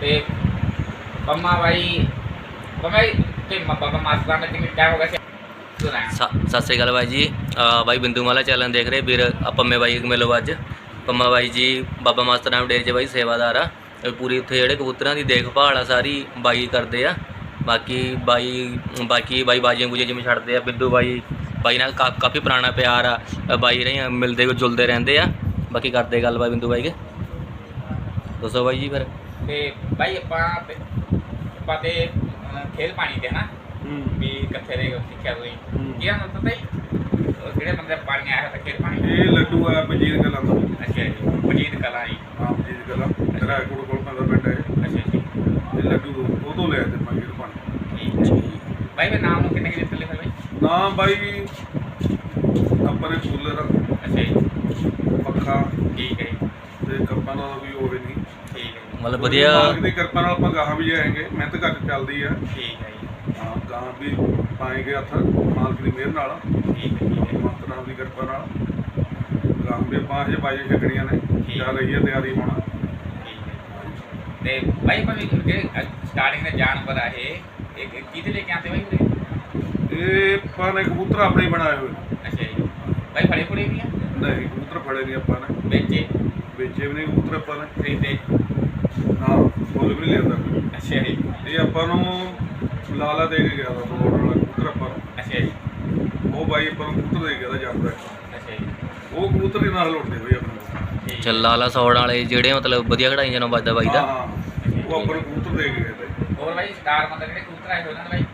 ਤੇ ਪੰਮਾ ਬਾਈ ਤੇ ਬਾਬਾ ਮਾਸਟਰ ਨੇ ਕਿੰਨੇ ਟਾਈਮ ਹੋ ਗਿਆ ਸੀ। ਸੁਣਾ ਸਤਿ ਸ੍ਰੀ ਅਕਾਲ ਬਾਈ ਜੀ। ਅਹ ਬਾਈ ਬਿੰਦੂ ਮਾਲਾ ਚੈਨਲ ਦੇਖ ਰਹੇ ਵੀਰ, ਆਪਾਂ ਮੇ ਬਾਈ ਮਿਲੋ ਅੱਜ। ਪੰਮਾ ਬਾਈ ਜੀ, ਬਾਬਾ ਮਾਸਟਰ ਨਾਮ ਡੇਰੇ 'ਚ ਬਾਈ ਸੇਵਾਦਾਰ ਆ। ਇਹ ਪੂਰੀ ਉੱਥੇ ਜਿਹੜੇ ਕਬੂਤਰਾਂ ਦੀ ਦੇਖਭਾਲ ਆ, ਸਾਰੀ ਬਾਈ ਕਰਦੇ ਆ। ਬਾਕੀ ਬਾਈ ਬਾਕੀ ਬਾਈ ਬਾਜੀਆਂ ਗੁਜੀਆਂ ਜਿਵੇਂ ਛੱਡਦੇ ਆ, ਬਿੰਦੂ ਬਾਈ ਬਾਈ ਨਾਲ ਕਾ- ਕਾਫੀ ਪੁਰਾਣਾ ਪਿਆਰ ਆ। ਅਹ ਬਾਈ ਰਹੇ ਮਿਲਦੇ ਜੁਲਦੇ ਰਹਿੰਦੇ ਆ। ਬਾਕੀ ਕਰਦੇ ਗੱਲ ਬਾਈ ਬਿੰਦੂ ਬਾਈ ਕੇ। ਦੱਸੋ ਬਾਈ ਜੀ ਫਿਰ। ਤੇ ਬਾਈ ਆਪਾਂ ਤੇ ਆਪਾਂ ਤੇ ਖੇਲ ਪਾਣੀ ਤੇ ਨਾ? ਵੀ ਕਿੱਥੇ ਦੇ ਸਿੱਖਿਆ ਤੁਸੀਂ ਹੂੰ। ਕੀ ਨਾ ਪਤਾ ਹੀ ਉਹ ਜਿਹੜੇ ਬੰਦੇ ਪਾਣੀ ਆਇਆ ਤਾਂ ਖੇਲ ਪਾਣੀ? ਇਹ ਲੱਡੂ ਆ ਬਜੀਰ ਕਲਾਂ ਦਾ। ਅੱਛਾ ਜੀ ਮਜੀਦ ਕਲਾ ਜੀ। ਹਾਂ ਬਜੀਰ ਕਲਾਂ। ਤੇਰਾ ਕੋਲ ਕੋਲ ਪੈਂਦਾ ਪਿੰਡ ਹੈ ਅੱਛਾ ਜੀ। ਇਹ ਲੱਡੂ ਉਹ ਤੋਂ ਲਿਆ ਤੇ ਪਾਣੀ। ਹੈ। ਬਾਈ ਮੈਂ ਨਾਮ ਨੂੰ ਕਿੰਨੇ ਕਿੰਨੇ ਥੱਲੇ ਬਾਈ? ਨਾ ਬਾਈ ਆਪਾਂ ਨੇ ਕੂਲਰ ਅੱਛਾ ਜੀ। ਪੱਖਾ। ਠੀਕ ਹੈ ਜੀ, ਤੇ ਕੱਪਾਂ ਦਾ ਵੀ ਹੋਵੇ ਨਹੀਂ। ਮਤਲਬ ਵਧੀਆ। ਮਾਲਕ ਦੀ ਕਿਰਪਾ ਨਾਲ ਆਪਾਂ ਗਾਹਾਂ ਵੀ ਜਾਏਂਗੇ ਮਿਹਨਤ ਘੱਟ ਚੱਲਦੀ ਆ। ਠੀਕ ਹੈ ਜੀ। ਹਾਂ ਗਾਹਾਂ ਵੀ ਪਾਏਂਗੇ ਹੱਥ ਮਾਲਕ ਦੀ ਮਿਹਰ ਨਾਲ। ਠੀਕ ਹੈ ਠੀਕ ਹੈ। ਮਾਲਕ ਨਾਮ ਦੀ ਕਿਰਪਾ ਨਾਲ। ਗਾਹਾਂ ਵੀ ਆਪਾਂ ਹਜੇ ਬਾਜੀ ਛਕਣੀਆਂ ਨੇ ਚੱਲ ਰਹੀ ਹੈ ਤਿਆਰੀ ਹੋਣਾ। ਤੇ ਬਾਈ ਭਾਵੇਂ ਜਿਹੜੇ ਸਟਾਰਟਿੰਗ ਦੇ ਜਾਨਵਰ ਆ ਇਹ ਇਹ ਕਿਹਦੇ ਲੈ ਕੇ ਆਉਂਦੇ ਬਾਈ ਉਰੇ? ਇਹ ਆਪਾਂ ਨੇ ਕਬੂਤਰ ਆਪਣੇ ਬਣਾਏ ਹੋਏ। ਅੱਛਾ ਜੀ। ਬਾਈ ਫੜੇ ਫੜੇ ਵੀ ਆ? ਨਹੀਂ ਕਬੂਤਰ ਫੜੇ ਨਹੀਂ ਆਪਾਂ ਨੇ। ਵੇਚੇ? ਵੇਚੇ ਵੀ ਨਹੀਂ ਕਬੂਤਰ ਆਪਾਂ ਨੇ। ਖਰੀਦੇ? ਹਾਂ ਫੁੱਲ ਵੀ ਨਹੀਂ ਲਿਆਂਦਾ ਕੋਈ। ਅੱਛਾ ਜੀ। ਇਹ ਆਪਾਂ ਨੂੰ ਲਾਲਾ ਦੇ ਕੇ ਗਿਆ ਦਾ ਬੋਰਡ ਵਾਲਾ ਕਬੂਤਰ ਆਪਾਂ ਨੂੰ। ਅੱਛਾ ਜੀ। ਉਹ ਬਾਈ ਆਪਾਂ ਨੂੰ ਕਬੂਤਰ ਦੇ ਕੇ ਗਿਆ ਦਾ ਜਾਂਦਾ। ਅੱਛਾ ਜੀ। ਉਹ ਕਬੂਤਰ ਹੀ ਨਾਲ ਲੁੱਟਦੇ ਆਪਣੇ ਕੋਲ। ਠੀਕ। ਚੱਲ ਲਾਲਾ ਸੌੜ ਵਾਲੇ ਜਿਹੜੇ ਮਤਲਬ ਵਧੀਆ ਕਢਾਈ ਜਨੋਂ ਵੱਜਦਾ ਬਾਈ ਦਾ। ਹਾਂ ਉਹ ਆਪਾਂ ਨੂੰ ਕਬੂਤਰ ਦੇ ਕੇ ਗਏ ਤੇ ਹੋਰ ਬਾਈ ਸਟਾਰ ਬੰਦੇ ਜਿਹੜੇ ਕਬੂਤਰ ਆਏ ਹੋਏ ਉਹਨਾਂ ਨੇ ਬਾਈ?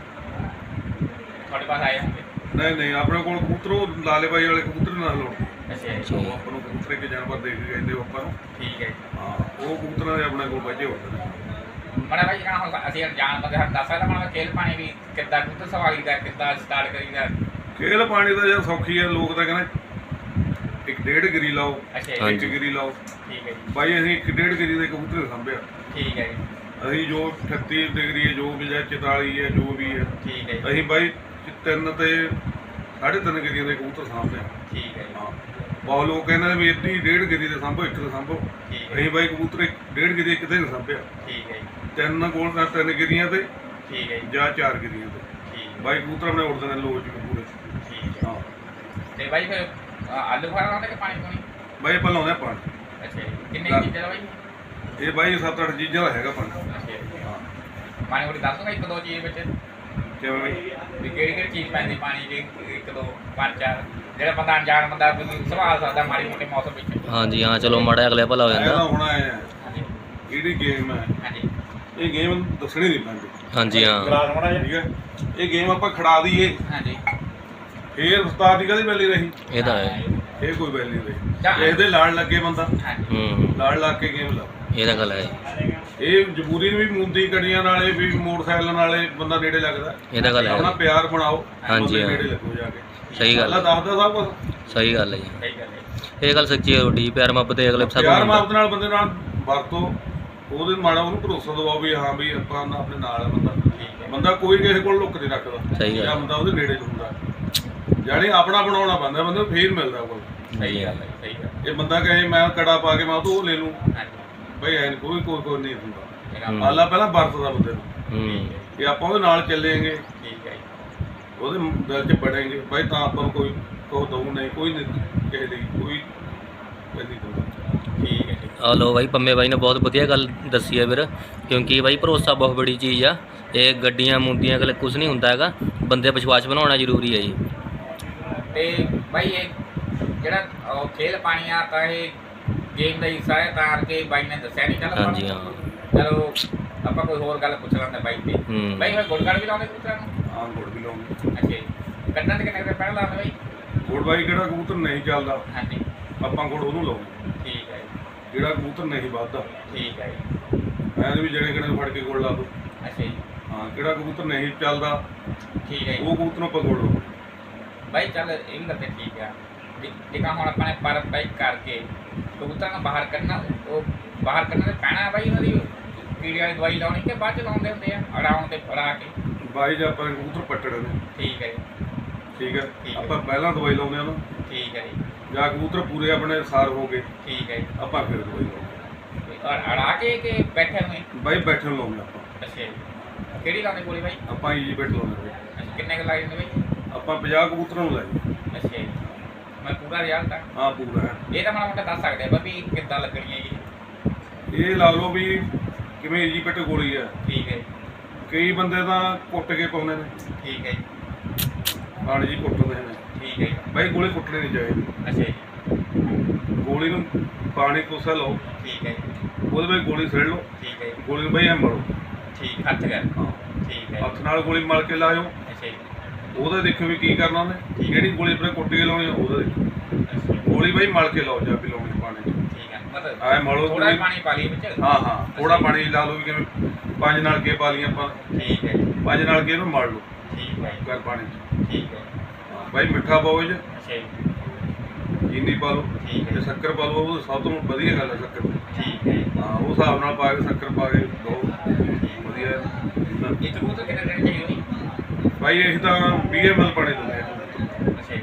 ਤੁਹਾਡੇ ਪਾਸ ਆਏ ਹੋਣਗੇ। ਨਹੀਂ ਨਹੀਂ ਆਪਣੇ ਕੋਲ ਕਬੂਤਰ ਉਹ ਲਾਲੇ ਬਾਈ ਵਾਲੇ ਕਬੂਤਰ ਹੀ ਨਾਲ ਲੁੱਟਦੇ। ਅੱਛਾ ਜੀ। ਉਹ ਆਪਾਂ ਨੂੰ ਕਬੂਤਰ ਕੇ ਜਾਨਵਰ ਦੇ ਕੇ ਗਏ ਨੇ ਉਹ ਆਪਾਂ ਨੂੰ। ਠੀਕ ਹੈ ਜੀ। ਹਾਂ ਉਹ ਕਬੂਤਰਾਂ ਦੇ ਆਪਣੇ ਕੋਲ ਬਚੇ ਹੁੰਦੇ ਨੇ ਮੜਾ ਬਾਈ ਜਿਹੜਾ ਹੁਣ ਅਸੀਂ ਜਾਣ ਬੰਦੇ ਹਰ ਦੱਸ ਸਕਦਾ ਮੜਾ ਖੇਲ ਪਾਣੀ ਵੀ ਕਿੱਦਾਂ ਕਬੂਤਰ ਸਵਾਰੀ ਦਾ ਕਿੱਦਾਂ ਸਟਾਰਟ ਕਰੀਦਾ ਖੇਲ ਪਾਣੀ ਦਾ ਯਾਰ ਸੌਖੀ ਹੈ ਲੋਕ ਤਾਂ ਕਹਿੰਦੇ ਇੱਕ ਡੇਢ ਗਰੀ ਲਾਓ ਅੱਛਾ ਇੱਕ ਹਾਂਜੀ। ਗਰੀ ਲਾਓ। ਠੀਕ ਹੈ ਜੀ। ਬਾਈ ਅਸੀਂ ਇੱਕ ਡੇਢ ਗਰੀ ਦੇ ਕਬੂਤਰ ਸੰਭਿਆ ਠੀਕ ਹੈ ਜੀ। ਅਸੀਂ ਜੋ 38 ਡਿਗਰੀ ਹੈ ਜੋ ਵੀ ਹੈ 44 ਹੈ ਜੋ ਵੀ ਹੈ ਠੀਕ ਹੈ ਜੀ। ਅਸੀਂ ਬਾਈ ਤਿੰਨ ਤੇ ਸਾਢੇ ਤਿੰਨ ਗਰੀਆਂ ਦੇ ਕਬੂਤਰ ਹਾਂ ਠੀਕ ਹੈ ਜੀ। ਹਾਂ। ਬਹੁਤ ਲੋਕ ਕਹਿੰਦੇ ਨੇ ਵੀ ਅੱਧੀ ਡੇਢ ਗਰੀ ਦੇ ਸਾਂਭੋ ਇੱਕ ਦੇ ਸਾਂਭੋ। ਠੀਕ ਹੈ। ਅਸੀਂ ਬਾਈ ਕਬੂਤਰ ਇੱਕ ਡੇਢ ਗਰੀ ਇੱਕ ਦੇ ਨਹੀਂ ਸਾਂਭਿਆ। ਠੀਕ ਹੈ ਜੀ। ਤਿੰਨ ਕੋਲ ਤਾਂ ਤਿੰਨ ਗਰੀਆਂ ਤੇ ਠੀਕ ਹੈ ਜੀ। ਜਾਂ ਚਾਰ ਗਰੀਆਂ ਤੇ। ਠੀਕ ਹੈ। ਬਾਈ ਕਬੂਤਰ ਆਪਣੇ ਉੜਦੇ ਨੇ ਲੋਚ ਪੂਰੇ ਠੀਕ ਹੈ। ਹਾਂ। ਤੇ ਬਾਈ ਫਿਰ ਅ, ਆਲੂ ਫਾਰਾ ਲਾਉਂਦੇ ਕਿ ਪਾਣੀ ਪਾਣੀ? ਬਾਈ ਆਪਾਂ ਲਾਉਂਦੇ ਹਾਂ ਪਾਣੀ। ਅੱਛਾ ਜੀ। ਕਿੰਨੇ ਕੁ ਚੀਜ਼ਾਂ ਦਾ ਬਾਈ? ਇਹ ਬਾਈ ਸੱਤ ਅੱਠ ਚੀਜ਼ਾਂ ਦਾ ਹੈਗਾ ਪਾਣੀ। ਅੱਛਾ ਜੀ। ਹਾਂ। ਪਾਣੀ ਕੋਲ ਦੱਸ ਦੂੰਗਾ ਇੱਕ ਦੋ ਚੀਜ਼ ਵਿੱਚ। ਕਿਵੇਂ ਬਾਈ ਵੀ? ਕਿਹੜੀ ਕਿਹੜੀ ਚੀਜ਼ ਪੈਂਦੀ ਪਾਣੀ ਦੀ? ਇੱਕ ਦੋ ਪੰਜ ਚਾਰ। ਜਿਹੜਾ ਬੰਦਾ ਅਣਜਾਣ ਬੰਦਾ ਵੀ ਸੰਭਾਲ ਸਕਦਾ ਮਾੜੀ ਮੋਟੇ ਮੌਸਮ ਵਿੱਚ। ਹਾਂਜੀ ਹਾਂ ਚਲੋ ਮਾੜਾ ਜਿਹਾ ਅਗਲੇ ਭਲਾ ਹੋ ਇਹਦਾ ਜਾਂਦਾ ਹੁਣ ਹੈ, ਹਾਂਜੀ। ਜਿਹੜੀ ਗੇਮ ਹੈ? ਹਾਂਜੀ। ਇਹ ਗੇਮ ਦੱਸਣੀ ਨਹੀਂ ਪੈਂਦੀ। ਹਾਂਜੀ ਹਾਂ। ਠੀਕ ਹੈ। ਇਹ ਗੇਮ ਆਪਾਂ ਖੜਾ ਦਈਏ। ਹਾਂਜੀ। ਫੇਰ ਉਸਤਾਦ ਦੀ ਕਦੀ ਵੈਲੀ ਰਹੀ? ਇਹ ਤਾਂ ਹੈ। ਇਹ ਕੋਈ ਵੈਲੀ ਨਹੀਂ ਰਹੀ। ਇਹਦੇ ਲਾੜ ਲੱਗੇ ਬੰਦਾ। ਹਾਂਜੀ। ਹੂੰ। ਲਾੜ ਲੱਗ ਕੇ ਗੇਮ ਲਾ। ਇਹ ਤਾਂ ਗੱਲ ਹੈ ਇਹ ਜ਼ਰੂਰੀ ਵੀ ਮੁੰਦੀ ਕੜੀਆਂ ਨਾਲੇ ਵੀ ਮੋਟਰਸਾਈਕਲ ਨਾਲੇ ਬੰਦਾ ਨੇੜੇ ਲੱਗਦਾ। ਇਹ ਤਾਂ ਗੱਲ ਆਪਣਾ ਹੈ ਪਿਆਰ ਬਣਾਓ ਹਾਂਜੀ, ਬੰਦੇ ਹਾਂ। ਨੇੜੇ ਲੱਗੋ ਜਾ ਕੇ। ਸਹੀ ਗੱਲ ਅੱਲਾ ਹੈ ਦੱਸਦਾ ਸਭ ਕੁਝ ਸਹੀ ਗੱਲ ਹੈ ਜੀ। ਸਹੀ ਗੱਲ ਹੈ। ਇਹ ਗੱਲ ਸੱਚੀ ਹੈ ਰੋਟੀ ਪਿਆਰ ਮੁਹੱਬਤ ਤੇ ਅਗਲੇ ਸਭ ਪਿਆਰ ਮੁਹੱਬਤ ਨਾਲ ਬੰਦੇ ਨਾਲ ਵਰਤੋ ਉਹਦੇ ਮਾੜਾ ਉਹਨੂੰ ਭਰੋਸਾ ਦਿਵਾਓ ਵੀ ਹਾਂ ਵੀ ਆਪਾਂ ਨਾ ਆਪਣੇ ਨਾਲ ਆ ਬੰਦਾ। ਠੀਕ ਹੈ। ਬੰਦਾ ਕੋਈ ਕਿਸੇ ਕੋਲ ਲੁੱਕ ਨਹੀਂ ਰੱਖਦਾ। ਸਹੀ ਗੱਲ ਹੈ। ਬੰਦਾ ਉਹਦੇ ਨੇੜੇ ਹੁੰਦਾ। ਜਾਣੀ ਆਪਣਾ ਬਣਾਉਣਾ ਪੈਂਦਾ ਬੰਦੇ ਨੂੰ ਫੇਰ ਮਿਲਦਾ ਕੋਲ ਸਹੀ ਗੱਲ ਹੈ ਸਹੀ ਗੱਲ ਹੈ। ਇਹ ਬੰਦਾ ਕਹੇ ਮੈਂ ਕੜਾ ਪਾ ਕੇ ਮੈਂ ਉਹ ਤੋਂ ਉਹ ਲੈ ਲੂੰ ਹਾਂਜੀ। ਬਈ ਐਨ ਕੋਈ ਕੋਈ ਕੋਈ ਨਹੀਂ ਹੁੰਦਾ। ਆਲਾ ਪਹਿਲਾਂ ਵਰਤਦਾ ਬੰਦੇ ਨੂੰ। ਹੂੰ। ਕਿ ਆਪਾਂ ਉਹਦੇ ਨਾਲ ਚੱਲेंगे ਠੀਕ ਹੈ ਜੀ। ਉਹਦੇ ਦਿਲ 'ਚ ਬਈ ਤਾਂ ਆਪਾਂ ਨੂੰ ਕੋਈ ਕੋ ਦਊ ਨਹੀਂ ਕੋਈ ਨਹੀਂ ਕਿਸੇ ਦੀ ਕੋਈ ਦਊਗਾ ਠੀਕ ਹੈ ਆ ਲੋ ਬਾਈ ਪੰਮੇ ਬਾਈ ਨੇ ਬਹੁਤ ਵਧੀਆ ਗੱਲ ਦੱਸੀ ਹੈ ਵੀਰ। ਕਿਉਂਕਿ ਬਾਈ ਭਰੋਸਾ ਬਹੁਤ ਬੜੀ ਚੀਜ਼ ਆ। ਇਹ ਗੱਡੀਆਂ ਮੁੰਦੀਆਂ ਕੋਲ ਕੁਝ ਨਹੀਂ ਹੁੰਦਾ ਹੈਗਾ। ਬੰਦੇ ਵਿਸ਼ਵਾਸ ਬਣਾਉਣਾ ਜ਼ਰੂਰੀ ਹੈ ਜੀ। ਤੇ ਬਾਈ ਇਹ ਜਿਹੜਾ ਖੇਲ ਪਾਣੀ ਆ ਤਾਂ ਇਹ ਗੇਮ ਦਾ ਹਿੱਸਾ ਹੈ ਤਾਂ ਕਰਕੇ ਬਾਈ ਨੇ ਦੱਸਿਆ ਨਹੀਂ ਚੱਲ ਹਾਂਜੀ। ਹਾਂ। ਚਲੋ ਆਪਾਂ ਕੋਈ ਹੋਰ ਗੱਲ ਪੁੱਛ ਲੈਂਦੇ ਬਾਈ ਤੇ। ਹੂੰ। ਬਾਈ ਫਿਰ ਗੁੜਗੜ ਵੀ ਲਾਉਂਦੇ ਕਬੂਤਰਾਂ ਨੂੰ? ਗੁੜ ਵੀ ਲਾਉਂਦੇ। ਅੱਛਾ ਜੀ। ਦੇ ਕਿੰਨੇ ਰੁਪਏ ਪਹਿਲਾਂ ਲਾਉਂਦੇ ਬਾਈ? ਗੁੜ ਬਾਈ ਕਿਹੜਾ ਕਬੂਤਰ ਨਹੀਂ ਚੱਲਦਾ ਹਾਂਜੀ। ਆਪਾਂ ਗੁੜ ਉਹਨੂੰ ਲਾਉਂਦੇ। ਠੀਕ ਹੈ ਜੀ। ਜਿਹੜਾ ਕਬੂਤਰ ਨਹੀਂ ਵੱਧਦਾ। ਠੀਕ ਹੈ ਜੀ। ਐਂ ਵੀ ਜਿਹੜੇ ਕਿਹੜੇ ਫੜ ਕੇ ਗੁੜ ਲਾ ਦੋ। ਅੱਛਾ ਜੀ। ਹਾਂ ਕਿਹੜਾ ਕਬੂਤਰ ਨਹੀਂ ਚੱਲਦਾ ਠੀਕ ਹੈ ਜੀ। ਉਹ ਕਬੂਤਰ ਨੂੰ ਆਪਾਂ ਗੁੜ ਲਾਉਂਦੇ। ਬਾਈ ਚੱਲ ਇਹ ਵੀ ਗੱਲ ਤੇ ਠੀਕ ਆ। ਜੇਕਰ ਹੁਣ ਆਪਾਂ ਨੇ ਪਰ ਬਾਈ ਕਰਕੇ ਕਬੂਤਰਾਂ ਨੂੰ ਬਾਹਰ ਕੱਢਣਾ ਉਹ ਬਾਹਰ ਕੱਢਣਾ ਤੇ ਪੈਣਾ ਬਾਈ ਉਹਨਾਂ ਦੀ ਕੀੜੇ ਵਾਲੀ ਦਵਾਈ ਲਾਉਣੀ ਕਿ ਬਾਅਦ ਚ ਲਾਉਂਦੇ ਹੁੰਦੇ ਆ ਅੜਾਉਣ ਤੇ ਅੜਾ ਕੇ ਬਾਈ ਜੇ ਆਪਾਂ ਨੇ ਕਬੂਤਰ ਪੱਟੜੇ ਨੇ ਠੀਕ ਹੈ ਜੀ ਠੀਕ ਹੈ ਠੀਕ ਹੈ। ਆਪਾਂ ਪਹਿਲਾਂ ਦਵਾਈ ਲਾਉਂਦੇ ਆ ਨਾ ਠੀਕ ਹੈ ਜੀ ਜਾਂ ਕਬੂਤਰ ਪੂਰੇ ਆਪਣੇ ਸਾਰ ਹੋ ਗਏ ਠੀਕ ਹੈ ਜੀ ਆਪਾਂ ਫਿਰ ਦਵਾਈ ਲਾਉਂਦੇ ਅੜ- ਅੜਾ ਕੇ ਕਿ ਬੈਠੇ ਹੋਏ ਬਾਈ ਬੈਠਣ ਲਾਉਂਦੇ ਆਪਾਂ ਅੱਛਾ ਜੀ ਕਿਹੜੀ ਲਾਉਂਦੇ ਗੋਲੀ ਬਾਈ ਆਪਾਂ ਈਜੀ ਬੈਠ ਲਾਉਂਦੇ ਅੱਛਾ ਕਿੰਨੇ ਕੁ ਲਾਈ ਜਾਂਦੇ ਬਾਈ ਆਪਾਂ 50 ਕਬੂਤਰਾਂ ਨੂੰ ਲਾਈ ਅੱਛਾ ਜੀ ਮੈਂ ਪੂਰਾ ਰਿਜ਼ਲਟ ਆ ਹਾਂ ਪੂਰਾ। ਹੈ ਇਹ ਤਾਂ ਮਾੜਾ ਮੋਟਾ ਦੱਸ ਸਕਦੇ ਆ ਵੀ ਕਿੱਦਾਂ ਲੱਗਣੀ ਹੈ ਜੀ ਇਹ ਲਾ ਲਓ ਵੀ ਕਿਵੇਂ ਈਜੀ ਬੈਠ ਗੋਲੀ ਆ। ਠੀਕ ਹੈ ਜੀ, ਕਈ ਬੰਦੇ ਤਾਂ ਕੁੱਟ ਕੇ ਪਾਉਂਦੇ ਨੇ। ਠੀਕ ਹੈ ਜੀ, ਪਾਣੀ ਜੀ ਕੁੱਟਦੇ ਨੇ। ਠੀਕ ਹੈ ਜੀ, ਬਾਈ ਗੋਲੀ ਕੁੱਟਣੀ ਨਹੀਂ ਚਾਹੀਦੀ। ਅੱਛਾ ਜੀ। ਗੋਲੀ ਨੂੰ ਪਾਣੀ ਕੋਸਾ ਲਓ। ਠੀਕ ਹੈ ਜੀ, ਉਹਦੇ ਵਿੱਚ ਗੋਲੀ ਸਿੱੜ ਲਓ। ਠੀਕ ਹੈ ਜੀ, ਗੋਲੀ ਨੂੰ ਬਾਈ ਐ ਮਲੋ ਠੀਕ ਹੱਥ ਕਰ। ਹਾਂ। ਠੀਕ ਹੈ ਹੱਥ ਨਾਲ ਗੋਲੀ ਮਲ ਕੇ ਲਾਇਓ। ਅੱਛਾ ਜੀ। ਉਹਦਾ ਦੇਖਿਓ ਵੀ ਕੀ ਕਰਨਾ ਉਹਨੇ। ਜਿਹੜੀ ਗੋਲੀ ਆਪਣੇ ਕੁੱਟ ਕੇ ਲਾਉਣੀ ਉਹਦਾ ਦੇਖੋ ਜੀ, ਗੋਲੀ ਬਾਈ ਮਲ ਕੇ ਲਾਓ ਜਾ ਕੇ ਲਾਉਣੀ ਪਾਣੀ। ਠੀਕ ਹੈ ਮਤਲਬ ਐ ਮਲੋ ਥੋੜਾ ਪਾਣੀ ਪਾ ਲਈ ਵਿੱਚ। ਹਾਂ ਹਾਂ ਥੋੜਾ ਪਾਣੀ ਲਾ ਲਓ ਵੀ ਕਿਵੇਂ ਪੰਜ ਨਾਲ ਕੇ ਪਾ ਲਈਆਂ ਆਪਾਂ। ਠੀਕ ਹੈ ਜੀ, ਪੰਜ ਨਾਲ ਕੇ ਇਹਨੂੰ ਮਲ ਲਓ। ਠੀਕ ਹੈ ਕਰ ਪਾਣੀ। ਠੀਕ ਹੈ। ਬਾਈ ਮਿੱਠਾ ਪਾਓ 'ਚ ਅੱਛਾ ਜੀ। ਚੀਨੀ ਪਾ ਲਓ। ਠੀਕ ਤੇ ਹੈ ਸ਼ੱਕਰ ਪਾ ਲਓ ਉਹ ਸਭ ਤੋਂ ਵਧੀਆ ਗੱਲ ਹੈ ਸ਼ੱਕਰ ਠੀਕ ਹੈ ਜੀ। ਹਾਂ ਉਹ ਹਿਸਾਬ ਨਾਲ ਪਾ ਕੇ ਸ਼ੱਕਰ ਪਾ ਕੇ ਦੋ। ਵਧੀਆ। ਇਹ ਕਬੂਤਰ ਕਿੰਨੇ ਦਿਨ ਚਾਹੀਦੇ? ਜੀ ਬਾਈ ਇਹ ਤਾਂ 20 ml ਪਾਣੀ ਦਿੰਦੇ ਆ। ਅੱਛਾ ਜੀ।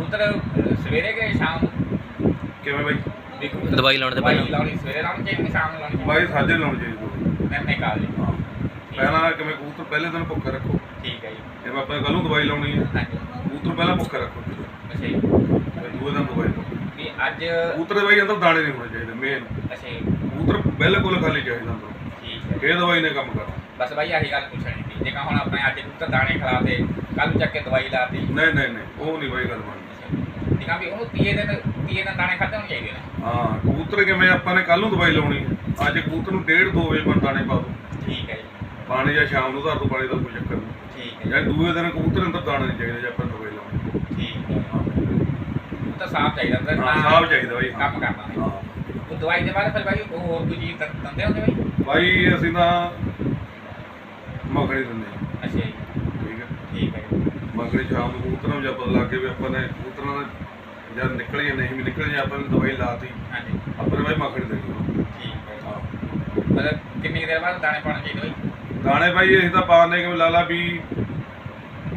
ਅਹ, ਸਵੇਰੇ ਕਿ ਸ਼ਾਮ? ਕਿਵੇਂ ਬਾਈ? ਵੀ ਕਬੂਤਰ ਦਵਾਈ ਲਾਉਣ ਤੋਂ ਪਹਿਲਾਂ? ਦਵਾਈ ਲਾਉਣੀ ਸਵੇਰੇ ਲਾਉਣੀ ਚਾਹੀਦੀ ਕਿ ਸ਼ਾਮ ਨੂੰ ਲਾਉਣੀ ਬਾਈ ਸਾਜੇ ਲਾਉਣੀ ਚਾਹੀਦੀ। ਗੋਲੀ। ਮੈਂ ਜੀ ਹਾਂ। ਪਹਿਲਾਂ ਕਿਵੇਂ ਕਬੂਤਰ ਪਹਿਲੇ ਦਿਨ ਭੁੱਖਾ ਰੱਖੋ। ਠੀਕ ਹੈ ਜੀ। ਜਿਵੇਂ ਆਪਾਂ ਕੱਲ ਨੂੰ ਦਵਾਈ ਲਾਉਣੀ ਹੈ ਹਾਂਜੀ। ਕਬੂਤਰ ਪਹਿਲਾਂ ਭੁੱਖਾ ਰੱਖੋ। ਅੱਛਾ ਜੀ। ਫਿਰ ਦੂਏ ਦਿਨ ਦਵਾਈ ਲਾਓ। ਵੀ ਅੱਜ ਕਬੂਤਰ ਦੇ ਬਾਈ ਅੰਦਰ ਦਾਣੇ ਨਹੀਂ ਹੋਣੇ ਚਾਹੀਦੇ ਮੇਨ ਅੱਛਾ ਜੀ। ਕਬੂਤਰ ਬਿਲਕੁਲ ਖਾਲੀ ਚਾਹੀਦਾ ਅੰਦਰ। ਠੀਕ ਹੈ। ਇਹ ਦਵਾਈ ਨੇ ਕੰਮ ਕਰਨਾ। ਬਸ ਬਾਈ ਆਹੀ ਗੱਲ ਪੁੱਛਣੀ। ਸੀ ਜੇ ਹੁਣ ਆਪਣੇ ਅੱਜ ਕਬੂਤਰ ਦਾਣੇ ਖਿਲਾਤੇ ਕੱਲ ਨੂੰ ਚੱਕ ਕੇ ਦਵਾਈ ਲਾਤੀ। ਨਹੀਂ ਨਹੀਂ ਨਹੀਂ ਉਹ ਨਹੀਂ ਬਾਈ ਗੱਲ ਬਣਨੀ ਠੀਕ ਆ ਵੀ ਉਹਨੂੰ ਤੀਏ ਦਿਨ ਤੀਏ ਦਿਨ ਦਾਣੇ ਖਾਦੇ ਹੋਣੇ ਚਾਹੀਦੇ ਨੇ। ਹਾਂ ਕਬੂਤਰ ਕਿਵੇਂ ਆਪਾਂ ਨੇ ਕੱਲ ਨੂੰ ਦਵਾਈ ਲਾਉਣੀ ਹੈ। ਅੱਜ ਕਬੂਤਰ ਨੂੰ 1.5 2 ਵਜੇ ਪਰ ਦਾਣੇ ਪਾ ਦੋ। ਠੀਕ ਹੈ ਜੀ। ਪਾਣੀ ਜਾਂ ਸ਼ਾਮ ਨੂੰ ਧਰ ਦੋ ਪਾਣੀ ਦਾ ਕੋਈ ਚੱਕਰ ਨਹੀਂ। ਠੀਕ ਹੈ ਜਾਂ। ਦੂਏ ਦਿਨ ਕਬੂਤਰ ਅੰਦਰ ਦਾਣਾ ਨਹੀਂ ਚਾਹੀਦਾ ਜੇ ਆਪਾਂ ਨੂੰ ਦਵਾਈ ਲਾਉਣੀ। ਠੀਕ ਹੈ। ਉਹ ਤਾਂ ਸਾਫ਼ ਚਾਹੀਦਾ ਅੰਦਰ ਹਾਂ ਸਾਫ਼ ਚਾਹੀਦਾ ਬਾਈ ਹਾਂ। ਕੰਮ ਕਰਨਾ। ਹਾਂ। ਉਹ ਦਵਾਈ ਦੇ ਬਾਅਦ ਫਿਰ ਬਾਈ ਉਹ ਹੋਰ ਕੋਈ ਚੀਜ਼ ਦਿੰਦੇ ਹੁੰਦੇ ਬਾਈ? ਬਾਈ ਅਸੀਂ ਤਾਂ ਮੱਖਣੀ ਦਿੰਦੇ ਅੱਛਾ ਜੀ। ਠੀਕ ਹੈ ਠੀਕ ਹੈ ਜੀ। ਮੱਖਣੀ ਸ਼ਾਮ ਨੂੰ ਕਬੂਤਰਾਂ ਨੂੰ ਜਾਂ ਪਤਾ ਲੱਗ ਗਿਆ ਵੀ ਆਪਾਂ ਨੇ ਕਬੂਤਰਾਂ ਦਾ ਜਦ ਨਿਕਲ ਨਹੀਂ ਵੀ ਨਿਕਲ ਗਿਆ ਆਪਾਂ ਨੇ ਦਵਾਈ ਲਾਤੀ। ਹਾਂਜੀ। ਆਪਾਂ ਨੇ ਬਾਈ ਮੱਖਣੀ ਦੇਣੀ। ਠੀਕ ਹੈ। ਮਤਲਬ ਕਿੰਨੀ ਕੁ ਦੇਰ ਬਾਅਦ ਦਾਣੇ ਪਾਉਣੇ ਚਾਹੀਦੇ ਬਾਈ? ਦਾਣੇ ਬਾਈ ਅਸੀਂ ਤਾਂ ਪਾਉਂਦੇ ਕਿਵੇਂ ਲਾ ਲਾ ਵੀ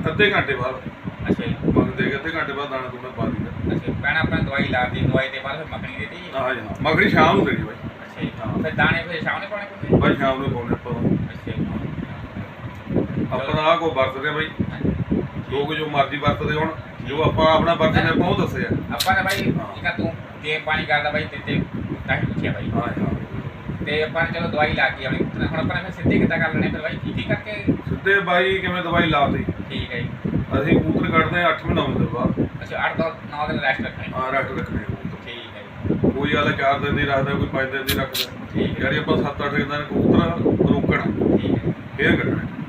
ਅੱਧੇ ਘੰਟੇ ਬਾਅਦ। ਅੱਛਾ ਜੀ। ਮੱਖ ਦੇ ਕੇ ਅੱਧੇ ਘੰਟੇ ਬਾਅਦ ਦਾਣਾ ਦੂਣਾ ਪਾ ਦਿੰਦਾ ਅੱਛਾ ਪਹਿਲਾਂ ਆਪਾਂ ਨੇ ਦਵਾਈ ਲਾਤੀ ਦਵਾਈ ਦੇ ਬਾਅਦ ਫਿਰ ਮੱਖਣੀ ਜੀ? ਹਾਂ ਜੀ ਹਾਂ। ਸ਼ਾਮ ਨੂੰ ਦੇਣੀ ਬਾਈ। ਅੱਛਾ ਜੀ। ਹਾਂ। ਫਿਰ ਦਾਣੇ ਫਿਰ ਸ਼ਾਮ ਨੂੰ ਪਾਉਣੇ ਪੈਂਦੇ? ਬਾਈ ਸ਼ਾਮ ਨੂੰ ਪਾਉਣੇ ਆਪਾਂ। ਨੂੰ। ਅੱਛਾ ਜੀ ਆਪਾਂ ਤਾਂ ਆਹ ਕੋ ਵਰਤਦੇ ਆ ਬਾਈ। ਲੋਕ ਜੋ ਮਰਜ਼ੀ ਵਰਤਦੇ ਹੁਣ ਜੋ ਆਪਾਂ ਆਪਣਾ ਵਰਤਦੇ ਆਪਾਂ ਉਹ ਦੱਸਿਆ ਆਪਾਂ ਨੇ ਬਾਈ। ਜਿਹੜਾ ਤੂੰ ਗੇਮ ਪਾਣੀ ਕਰਦਾ ਬਾਈ ਤੇ ਤੇ ਤਾਂ ਹੀ ਪੁੱਛਿਆ ਬਾਈ। ਹਾਂ ਹਾਂ। ਤੇ ਆਪਾਂ ਨੇ ਚਲੋ ਦਵਾਈ ਲਾ ਕੇ ਆਪਣੀ ਹੁਣ ਆਪਾਂ ਨੇ ਸਿੱਧੇ ਕਿੱਦਾਂ ਕਰ ਲੈਣੇ ਫਿਰ ਬਾਈ? ਹੀ ਕਰਕੇ? ਸਿੱਧੇ ਬਾਈ ਕਿਵੇਂ ਦਵਾਈ ਲਾਤੀ? ਠੀਕ ਹੈ ਜੀ। ਅਸੀਂ ਕਬੂਤਰ ਕੱਢਦੇ 8 ਮਹੀਨੇ ਹੁੰਦੇ ਬਾਅਦ। ਅੱਛਾ 8 ਤੋਂ 9 ਦਿਨ ਰੈਸਟ ਰੱਖਣੇ ਹਾਂ। ਰੱਖ ਰੱਖਣੇ ਠੀਕ ਹੈ ਕੋਈ ਵਾਲਾ 4 ਦਿਨ ਦੀ ਰੱਖਦਾ ਕੋਈ 5 ਦਿਨ ਦੀ ਰੱਖਦਾ। ਠੀਕ ਹੈ। ਯਾਰੀ ਆਪਾਂ 7-8 ਦਿਨ ਕਬੂਤਰ ਰੋਕਣਾ। ਠੀਕ ਹੈ। ਫੇਰ ਕੱਢਣਾ।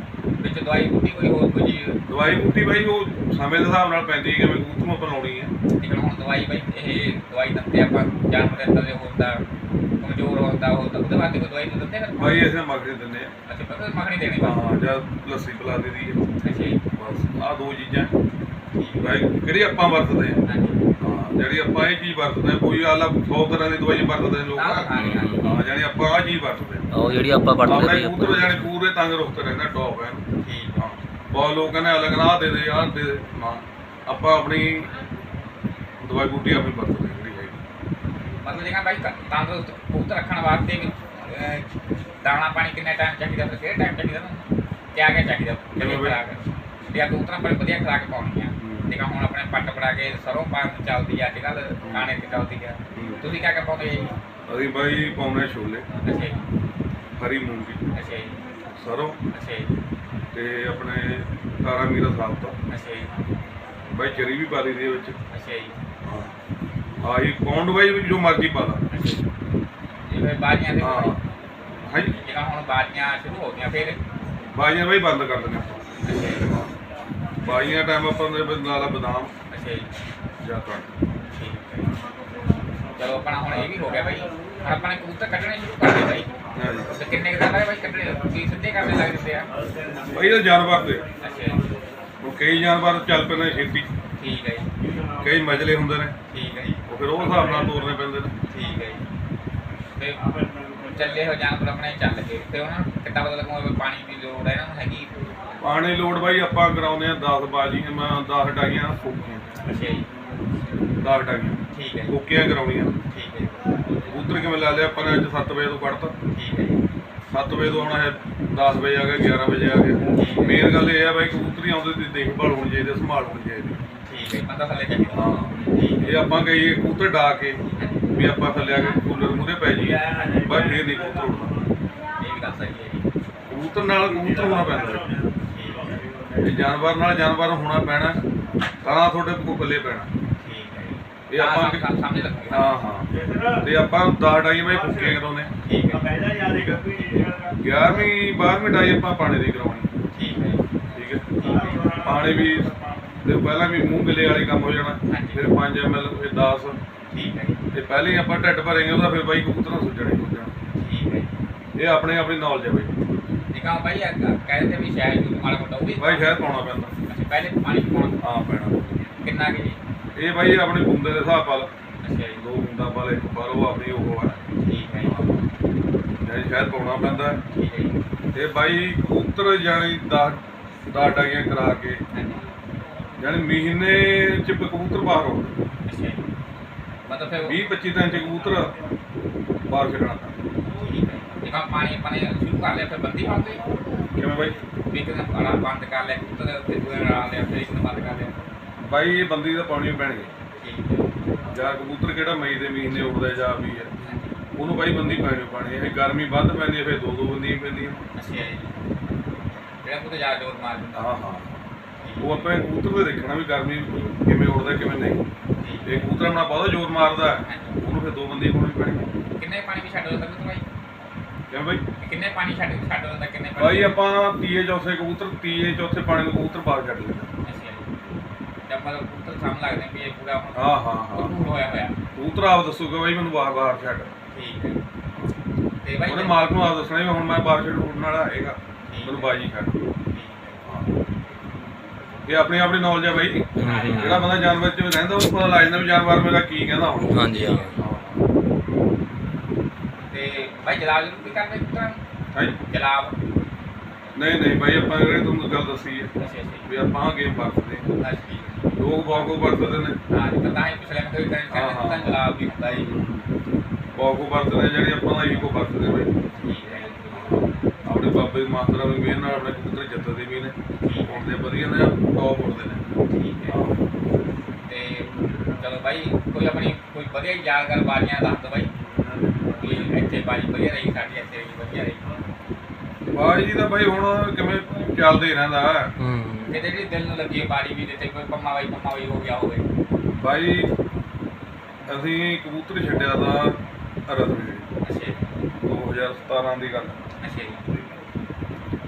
ਵਿੱਚ ਦਵਾਈ ਬੂਟੀ ਕੋਈ ਹੋਰ ਕੋਈ ਚੀਜ਼? ਦਵਾਈ ਬੂਟੀ ਬਾਈ ਉਹ ਸਮੇਂ ਦੇ ਹਿਸਾਬ ਨਾਲ ਪੈਂਦੀ ਹੈ ਕਿਵੇਂ ਕਬੂਤਰ ਨੂੰ ਆਪਾਂ ਲਾਉਣੀ ਹੈ। ਨਿਕਲ ਹੁਣ ਦਵਾਈ ਬਾਈ ਇਹ ਦਵਾਈ ਦਿੰਦੇ ਆਪਾਂ ਜਾਨਵਰ ਅੰਦਰ ਦੇ ਹੁੰਦਾ ਕਮਜ਼ੋਰ ਹੁੰਦਾ ਹੁੰਦਾ ਉਹਦੇ ਬਾਅਦ ਕੋਈ ਦਵਾਈ ਨਹੀਂ ਦਿੰਦੇ ਫਿਰ? ਬਾਈ ਅਸੀਂ ਮਗਰੇ ਦਿੰਦੇ ਆ। ਅੱਛਾ ਪਤਾ ਮੱਖਣੀ ਦੇਣੀ ਹਾਂ ਜਾਂ ਲੱਸੀ ਪਿਲਾ ਦੇਦੀ ਹੈ। ਅੱਛਾ ਜੀ। ਬਸ ਆਹ ਦੋ ਚੀਜ਼ਾਂ। ਬਾਈ ਕਿਹੜੀ ਆਪਾਂ ਵਰਤਦੇ ਆ? ਹਾਂਜੀ। ਜਿਹੜੀ ਆਪਾਂ ਇਹ ਚੀਜ਼ ਵਰਤਦੇ ਆ ਕੋਈ ਆਲਾ 100 ਤਰ੍ਹਾਂ ਦੀ ਦਵਾਈ ਵਰਤਦੇ ਨੇ ਲੋਕ। ਹਾਂ, ਹਾਂ, ਹਾਂ। ਹਾਂ ਜਾਨੀ ਆਪਾਂ ਆਹ ਚੀਜ਼ ਵਰਤਦੇ ਆ ਉਹ ਜਿਹੜੀ ਆਪਾਂ ਆਪਣੇ ਵਰਤਦੇ ਕਬੂਤਰ ਆ ਜਾਨੀ ਪੂਰੇ ਤੰਦਰੁਸਤ ਰਹਿੰਦਾ ਟੌਪ ਹੈ। ਠੀਕ ਹਾਂ ਬਹੁਤ ਲੋਕ ਕਹਿੰਦੇ ਅਲੱਗ ਨਾ ਦੇ ਦੇ ਆਹ ਦੇ ਦੇ। ਨਾ ਆਪਾਂ ਆਪਣੀ ਦਵਾਈ ਬੂਟੀ ਆਪਣੀ ਵਰਤਦੇ ਆ ਜਿਹੜੀ ਹੈਗੀ। ਮਤਲਬ ਜਿਹੜਾ ਬਾਈ ਤ- ਤੰਦਰੁਸਤ ਕਬੂਤਰ ਰੱਖਣ ਵਾਸਤੇ ਵੀ ਅਹ, ਦਾਣਾ ਪਾਣੀ ਕਿੰਨਾ ਟਾਈਮ ਚਾਹੀਦਾ ਫਿਰ ਕਿਹੜਾ ਟਾਈਮ ਚਾਹੀਦਾ ਨੂੰ? ਕਿਆ ਕਿਆ ਚਾਹੀਦਾ? ਕਿਵੇਂ ਬਾਈ? ਖਰਾਕ। ਜੇ ਕਬੂਤਰਾਂ ਪਰ ਵਧੀਆ ਖਰਾਕ ਪਾਉਣੀ ਆ। ਜਿਹੜਾ ਹੁਣ ਆਪਣੇ ਪੱਟ ਪੜਾ ਕੇ ਸਰੋਂ ਪਾਣ ਚੱਲਦੀ ਆ ਅੱਜ ਕੱਲ ਖਾਣੇ ਤੇ ਚੱਲਦੀ ਆ। ਤੁਸੀਂ ਕਿਆ ਕਿਆ ਪਾਉਂਦੇ ਜੀ? ਅਸੀਂ ਬਾਈ ਪਾਉਣੇ ਛੋਲੇ ਅੱਛਾ ਜੀ। ਹਰੀ ਮੂੰਗੀ ਅੱਛਾ ਜੀ। ਸਰੋਂ ਅੱਛਾ ਜੀ। ਤੇ ਆਪਣੇ ਤਾਰਾ ਮੀਰਾ ਸਾਬਤਾ ਅੱਛਾ ਜੀ। ਬਾਈ ਚਰੀ ਵੀ ਪਾ ਲਈ ਦੀ ਵਿੱਚ। ਅੱਛਾ ਜੀ। ਹਾਂ। ਆਹੀ ਪੌਂਡ ਬਾਈ ਜੋ ਮਰਜ਼ੀ ਪਾ ਲਾ। ਅੱਛਾ ਜੀ। ਇਹ ਫਿਰ ਬਾਜੀਆਂ ਦੇ ਹਾਂ। ਹਾਂਜੀ ਜਿਹੜਾ ਹੁਣ ਬਾਜੀਆਂ ਸ਼ੁਰੂ ਹੋ ਗਈਆਂ ਫਿਰ? ਬਾਈਆਂ ਬਾਈ ਬੰਦ ਕਰ ਦਿੰਦੇ ਆਪਾਂ। ਅੱਛਾ ਜੀ। ਬਾਈਆਂ ਟਾਈਮ ਆਪਾਂ ਨਾਲਾ ਬਦਾਮ। ਅੱਛਾ ਜੀ। ਜਾਂ ਕਣਕ ਠੀਕ ਹੈ। ਚਲੋ ਆਪਣਾ ਹੁਣ ਇਹ ਵੀ ਹੋ ਗਿਆ ਬਾਈ। ਹੁਣ ਆਪਾਂ ਨੇ ਕਬੂਤਰ ਕੱਢਣੇ ਸ਼ੁਰੂ ਕਰ ਦਿੱਤੇ ਬਾਈ। ਹਾਂਜੀ ਤੇ ਕਿੰਨੇ ਕੁ ਦਿਨ ਬਾਈ ਕੱਢਣੇ ਕੀ ਸਿੱਧੇ ਕਰਨੇ ਲੱਗ ਜਾਂਦੇ ਆ। ਬਾਈ ਇਹ ਜਾਨਵਰ ਦੇ। ਅੱਛਾ ਜੀ। ਹੁਣ ਕਈ ਜਾਨਵਰ ਚੱਲ ਪੈਂਦੇ ਨੇ ਛੇਤੀ। ਠੀਕ ਹੈ ਜੀ। ਕਈ ਮਜਲੇ ਹੁੰਦੇ ਨੇ। ਠੀਕ ਹੈ ਜੀ। ਉਹ ਫਿਰ ਉਹ ਹਿਸਾਬ ਨਾਲ ਤੋਰਨੇ ਪੈਂਦੇ ਨੇ। ਠੀਕ ਹੈ ਜੀ। ਤੇ ਚੱਲੇ ਹੋ ਜਾਨਵਰ ਆਪਣੇ ਚੱਲ ਕੇ ਤੇ ਉਹਨਾਂ ਨੂੰ ਕਿੱਦਾਂ ਪਤਾ ਲੱਗੂਗਾ ਵੀ ਪਾਣੀ ਦੀ ਲੋੜ ਹੈ? ਇਹਨਾਂ ਨੂੰ ਹੈਗੀ ਪਾਣੀ ਲੋੜ ਬਾਈ ਆਪਾਂ ਕਰਾਉਂਦੇ ਆ 10 ਬਾਜੀਆਂ ਮੈਂ 10 ਡਾਈਆਂ ਫੋਕੀਆਂ ਅੱਛਾ ਜੀ। 10 ਡਾਈਆਂ ਠੀਕ ਹੈ ਜੀ। ਫੋਕੀਆਂ ਕਰਾਉਣੀਆਂ। ਠੀਕ ਹੈ ਜੀ। ਕਬੂਤਰ ਕਿਵੇਂ ਲਾ ਲਿਆ ਆਪਾਂ ਨੇ ਅੱਜ 7 ਵਜੇ ਤੋਂ ਕੱਢਤਾ। ਠੀਕ ਹੈ ਜੀ। 7 ਵਜੇ ਤੋਂ ਆਉਣਾ ਹੈ 10 ਵਜੇ ਆ ਗਿਆ 11 ਵਜੇ ਆ ਗਿਆ। ਮੇਨ ਗੱਲ ਇਹ ਹੈ ਬਾਈ ਕਬੂਤਰੀ ਆਉਂਦੇ ਦੀ ਦੇਖਭਾਲ ਹੋਣੀ ਚਾਹੀਦੀ ਹੈ, ਸੰਭਾਲ ਹੋਣੀ ਚਾਹੀਦੀ। ਠੀਕ ਹੈ ਜੀ, ਬੰਦਾ ਥੱਲੇ ਚਾਹੀਦਾ ਹਾਂ। ਠੀਕ ਇਹ ਆਪਾਂ ਕਹੀਏ ਕਬੂਤਰ ਡਾ ਕੇ ਵੀ ਆਪਾਂ ਥੱਲੇ ਆ ਕੇ ਕੂਲਰ ਮੂਰੇ ਪੈ ਜਾਈਏ। ਬਸ ਫੇਰ ਨਹੀਂ ਕਬੂਤਰ ਉੱਡਦਾ ਇਹ ਵੀ ਗੱਲ ਸਹੀ ਹੈ ਜੀ। ਕਬੂਤਰ ਨਾਲ ਕਬੂਤਰ ਹੋਣਾ ਪੈਂਦਾ ਹੈ। ਹੈ ਇਹ ਜਾਨਵਰ ਨਾਲ ਜਾਨਵਰ ਹੋਣਾ ਪੈਣਾ ਤਾਂ ਤੁਹਾਡੇ ਕੋਲ ਪੱਲੇ ਪੈਣਾ। ਠੀਕ ਹੈ ਇਹ ਆਪਾਂ ਹਾਂ, ਸਮਝ ਲੱਗੀ ਹਾਂ ਹਾਂ। ਤੇ ਆਪਾਂ 10 ਡਾਈ ਬਾਈ ਫੁੱਕੇ ਕਰਾਉਨੇ ਠੀਕ ਹੈ। 11ਵੀਂ 12ਵੀਂ ਡਾਈ ਆਪਾਂ ਪਾਣੀ ਦੀ ਕਰਾਉਣੀ। ਠੀਕ ਹੈ ਠੀਕ ਹੈ। ਹੈ ਪਾਣੀ ਵੀ ਤੇ ਪਹਿਲਾਂ ਵੀ ਮੂੰਹ ਗਿਲੇ ਵਾਲੀ ਕੰਮ ਹੋ ਜਾਣਾ। ਫਿਰ 5 ml ਫਿਰ 10 ਠੀਕ ਹੈ ਤੇ ਪਹਿਲੇ ਹੀ ਆਪਾਂ ਢਿੱਡ ਭਰਾਂਗੇ ਉਹਦਾ ਫਿਰ ਬਾਈ ਕਬੂਤਰਾਂ ਸੁੱਜਣੇ ਹੋ ਜਾਣਾ ਠੀਕ ਹੈ। ਇਹ ਆਪਣੇ ਆਪਣੀ ਨੌਲੇਜ ਹੈ ਬਾਈ। ਨਿਕਾਹ ਭਾਈ ਆ- ਕਹਿੰਦੇ ਵੀ ਸ਼ਾਇਦ ਵੀ ਮਾੜਾ ਮੋਟਾ ਉਹ ਵੀ ਬਾਈ ਸ਼ਾਇਦ ਪਾਉਣਾ ਪੈਂਦਾ। ਅਸੀਂ ਪਹਿਲੇ ਪਾਣੀ ਪਾਉਣਾ। ਹਾਂ ਪੈਣਾ। ਕਿੰਨਾ ਕਿ ਜੀ? ਇਹ ਬਾਈ ਆਪਣੇ ਬੁੰਦੇ ਦੇ ਹਿਸਾਬ ਨਾਲ। ਅੱਛਾ ਜੀ। ਦੋ ਬੁੰਦਾ ਵਾਲੇ ਪਰ ਉਹ ਆਪਣੀ ਉਹ ਹੈ ਠੀਕ ਹੈ ਜੀ, ਸ਼ਾਇਦ ਪਾਉਣਾ ਪੈਂਦਾ। ਠੀਕ ਹੈ ਜੀ, ਤੇ ਬਾਈ ਕਬੂਤਰ ਜਾਨੀ 10 10 ਡਾਈਆਂ ਕਰਾ ਕੇ। ਜਾਨੀ ਮਹੀਨੇ ਚ ਕਬੂਤਰ ਬਾਹਰ ਹੋ ਅੱਛਾ ਜੀ। ਮਤਲਬ ਫਿਰ 20 25 ਦਿਨ ਚ ਕਬੂਤਰ ਬਾਹਰ ਛੱਡਣਾ ਸ਼ੁਰੂ ਬੰਦੀ ਕਿਵੇਂ ਬਾਈ? ਬੰਦ ਤੇ ਬੰਦ ਇਹ ਬੰਦੀ ਦਾ ਪਾਣੀ ਪੈਣਗੇ। ਹੈ। ਜਾਂ ਕਬੂਤਰ ਕਿਹੜਾ ਮਈ ਦੇ ਮਹੀਨੇ ਉੱਡਦਾ ਜਾਂ ਵੀ ਹੈ। ਹਾਂਜੀ, ਉਹਨੂੰ ਬਾਈ ਬੰਦੀ ਪਾਣੀ ਪਾਣੀ ਹੈ ਗਰਮੀ ਵੱਧ ਪੈਂਦੀ ਹੈ ਫਿਰ ਦੋ ਦੋ ਬੰਦੀਆਂ ਪੈਂਦੀਆਂ। ਅੱਛਾ ਜੀ। ਜਿਹੜਾ ਕੁੱਤੇ ਜ਼ਿਆਦਾ ਜ਼ੋਰ ਮਾਰ ਦਿੰਦਾ। ਹਾਂ ਹਾਂ। ਉਹ ਆਪਾਂ ਕਬੂਤਰ ਦੇ ਦੇਖਣਾ ਵੀ ਗਰਮੀ ਕਿਵੇਂ ਉੱਡਦਾ ਕਿਵੇਂ ਨਹੀਂ। ਠੀਕ ਇਹ ਕਬੂਤਰ ਆਪਣਾ ਬਹੁਤ ਜ਼ੋਰ ਮਾਰਦਾ ਹੈ। ਉਹਨੂੰ ਫਿਰ ਦੋ ਬੰਦੀਆਂ ਪਾਉਣੀ ਪੈਣੀ ਕਿੰਨੇ ਪਾਣੀ ਵੀ ਛੱਡ ਦਿੰਦਾ ਤੂੰ ਭਾਈ ਬਾਈ। ਕਿੰਨੇ ਪਾਣੀ ਛੱਡ ਛੱਡ ਦਿੰਦਾ ਕਿੰਨੇ ਪਾਣੀ ਬਾਈ ਆਪਾਂ ਤੀਏ ਚੌਥੇ ਕਬੂਤਰ ਤੀਏ ਚੌਥੇ ਪਾਣੀ ਨੂੰ ਕਬੂਤਰ ਬਾਹਰ ਕੱਢ ਲੈਂਦਾ ਅੱਛਾ ਜੀ। ਜਦ ਮਤਲਬ ਕੁੱਤੇ ਸਾਹਮਣੇ ਲੱਗਦੇ ਵੀ ਇਹ ਪੂਰਾ ਹੁਣ ਹਾਂ ਹਾਂ ਹਾਂ। ਹੋਇਆ ਹੋਇਆ। ਕਬੂਤਰ ਆਪ ਦੱਸੂਗਾ ਬਾਈ ਮੈਨੂੰ ਬਾਹਰ ਬਾਹਰ ਛੱਡ। ਠੀਕ ਹੈ। ਤੇ ਭਾਈ ਉਹਨੇ ਮਾਲਕ ਨੂੰ ਆਪ ਦੱਸਣਾ ਵੀ ਹੁਣ ਮੈਂ ਬਾਹਰ ਛੱਡ ਉੱਡਣ ਵਾਲਾ ਹੈਗਾ ਮੈਨੂੰ ਬਾਜੀ ਛੱਡ। ਇਹ ਆਪਣੀ ਆਪਣੀ ਨੌਲੇਜ ਹੈ ਬਾਈ। ਜਿਹੜਾ ਬੰਦਾ ਜਾਨਵਰ ਚ ਰਹਿੰਦਾ ਉਹਨੂੰ ਪਤਾ ਲੱਗ ਜਾਂਦਾ ਵੀ ਜਾਨਵਰ ਮੇਰਾ ਕੀ ਕਹਿੰਦਾ ਹੁਣ। ਹਾਂਜੀ ਹਾਂ। ਤੇ ਭਾਈ ਜਲਾਬ ਵੀ ਕਰਦੇ ਨਹੀਂ ਨਹੀਂ ਬਾਈ ਆਪਾਂ ਜਿਹੜੇ ਤੁਹਾਨੂੰ ਗੱਲ ਦੱਸੀ ਹੈ ਅੱਛਾ ਅੱਛਾ ਵੀ ਆਪਾਂ ਆਹ ਗੇਮ ਵਰਤਦੇ ਹਾਂ। ਅੱਛਾ ਠੀਕ ਹੈ। ਲੋਕ ਬਾਗੋ ਵਰਤਦੇ ਨੇ। ਹਾਂ ਜੀ ਹੈ ਪਿਛਲੇ ਮਹੀਨੇ ਵੀ ਹਾਂ, ਹਾਂ। ਕੁੱਤਾ ਜਲਾਬ ਵੀ ਹੁੰਦਾ ਜੀ ਬਾਗੋ ਵਰਤਦੇ ਨੇ ਜਿਹੜੀ ਆਪਾਂ ਦਾ ਈਕੋ ਵਰਤਦੇ ਠੀਕ ਹੈ। ਆਪਣੇ ਬਾਬੇ ਦੀ ਮਾਤਰਾ ਵੀ ਮਿਹਰ ਨਾਲ ਆਪਣੇ ਕਬੂਤਰ ਜਿੱਤਦੇ ਵੀ ਨੇ। ਉੱਡਦੇ ਵਧੀਆ ਨੇ ਟੌਪ ਉੱਡਦੇ ਨੇ। ਠੀਕ ਹੈ। ਤੇ ਚਲੋ ਭਾਈ ਕੋਈ ਆਪਣੀ ਕੋਈ ਵਧੀਆ ਯਾਦਗਾਰ ਬਾਰੀਆਂ ਦੱਸ ਦਿਓ ਭਾਈ। ਵੀ ਇੱਥੇ ਬਾਰੀ ਵਧੀਆ ਰਹੀ ਸਾਡੀ ਇੱਥੇ ਵੀ ਵਧੀਆ ਰਹੀ। ਬਾਈ ਜੀ ਦਾ ਬਾਈ ਹੁਣ ਕਿਵੇਂ ਚੱਲਦੇ ਰਹਿੰਦਾ। ਹੈ। ਹੂੰ ਕਿਤੇ ਜਿਹੜੀ ਦਿਲ ਨੂੰ ਲੱਗੀ ਹੈ ਵੀ ਜਿੱਥੇ ਕੋਈ ਪੰਮਾ ਬਾਈ ਪੰਮਾ ਬਾਈ ਹੋ ਗਿਆ ਹੋਵੇ। ਬਾਈ ਅਸੀਂ ਕਬੂਤਰ ਛੱਡਿਆ ਦਾ ਰਸਮੀ ਅੱਛੇ 2017 ਦੀ ਗੱਲ। ਅੱਛੇ